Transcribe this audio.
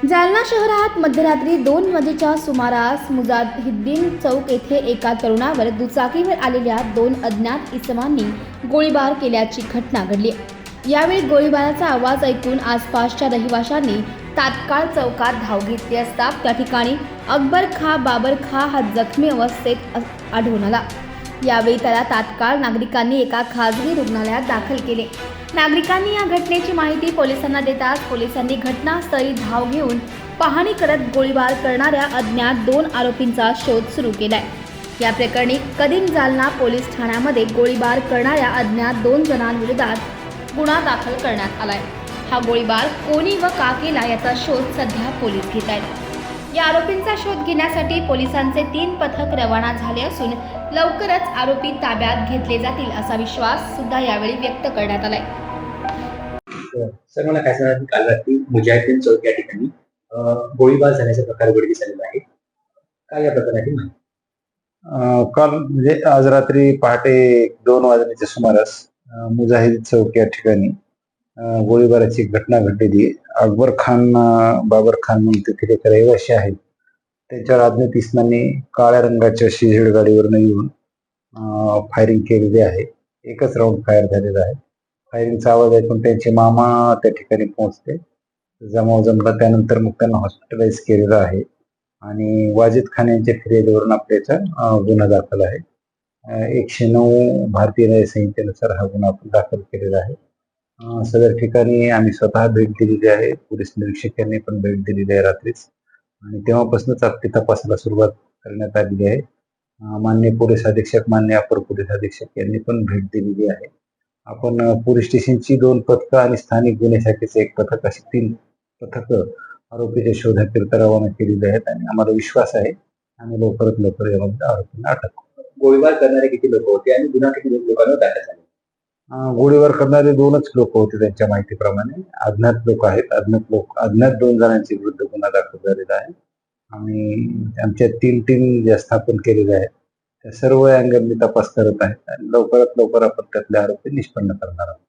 शहरात मध्यरात्री दोन वाजेच्या सुमारास मुजाहिद्दीन चौक येथे एका तरुणावर दुचाकीवर आलेल्या दोन अज्ञात इसमांनी गोळीबार केल्याची घटना घडली. यावेळी गोळीबाराचा आवाज ऐकून आसपासच्या रहिवाशांनी तात्काळ चौकात धाव घेतली असता त्या ठिकाणी अकबर खा बाबर खा हा जखमी अवस्थेत आढळून आला. यावेळी त्याला तात्काळ नागरिकांनी एका खाजगी रुग्णालयात दाखल केले. नागरिकांनी या घटनेची माहिती पोलिसांना देताच पोलिसांनी घटनास्थळी धाव घेऊन पाहणी करत गोळीबार करणाऱ्या अज्ञात दोन आरोपींचा शोध सुरू केलाय. या प्रकरणी कदीम जालना पोलीस ठाण्यामध्ये गोळीबार करणाऱ्या अज्ञात दोन जणांविरोधात गुन्हा दाखल करण्यात आलाय. हा गोळीबार कोणी व का केला याचा शोध सध्या पोलीस घेत आहेत या आरोपींचा शोध घेण्यासाठी पोलिसांचे तीन पथक रवाना झाले असून लवकरच आरोपी ताब्यात घेतले जातील असा विश्वास सुद्धा यावेळी व्यक्त करण्यात आलाय. सर मला काय सांगा काल रात्री मुजाहिद्दीन चौक या ठिकाणी गोळीबार झाल्याचा प्रकार उघडकीस आलेला आहे. काय या प्रकाराची माहिती? अं, काल म्हणजे आज रात्री पहाटे दोन वाजण्याच्या सुमारास मुजाहिद चौक या ठिकाणी गोळीबाराची घटना घडलेली अकबर खान बाबर खान म्हणून तिथे रहिवाशी रहिवासी आहेत. त्यांच्यावर अज्ञात काळ्या रंगाच्या शिजेड गाडीवरनं येऊन फायरिंग केलेली आहे. एकच राऊंड फायर झालेला आहे. फायरिंगचा आवाज ऐकून त्यांचे मामा त्या ठिकाणी पोहोचले. जमाव जमला त्यानंतर मग त्यांना हॉस्पिटलाइज केलेलं आहे. आणि वाजिद खान यांच्या फिर्यादीवरून आपल्याचा गुन्हा दाखल आहे. एकशे नऊ भारतीय न्याय संहितेनुसार हा गुन्हा आपण दाखल केलेला आहे. सदर ठिकाणी आम्ही स्वतः भेट दिलेली आहे. पोलीस निरीक्षक यांनी पण भेट दिलेली आहे रात्रीच. आणि तेव्हापासूनच आपली तपासाला सुरुवात करण्यात आलेली आहे. मान्य पोलीस अधीक्षक मान्य अपर पोलीस अधीक्षक यांनी पण भेट दिलेली आहे. आपण पोलीस स्टेशनची दोन पथकं आणि स्थानिक गुन्हे शाखेचे एक पथक अशी तीन पथकं आरोपीच्या शोधाकरिता रवाना केलेली आहेत आणि आम्हाला विश्वास आहे. आम्ही लवकरात लवकर यामध्ये आरोपींना अटक गोळीबार करणारे किती लोक होते आणि गुन्हा किती लोकांवर दाखल झाले? गोळीबार करणारे दोनच लोक होते त्यांच्या माहितीप्रमाणे. अज्ञात लोक आहेत. अज्ञात लोक अज्ञात दोन जणांच्या विरुद्ध गुन्हा दाखल झालेला आहे. आणि आमच्या तीन टीम ज्या स्थापन केलेल्या आहेत त्या सर्व अँगलनी तपास करत आहेत. आणि लवकरात लवकर आपण त्यातले आरोपी निष्पन्न करणार आहोत.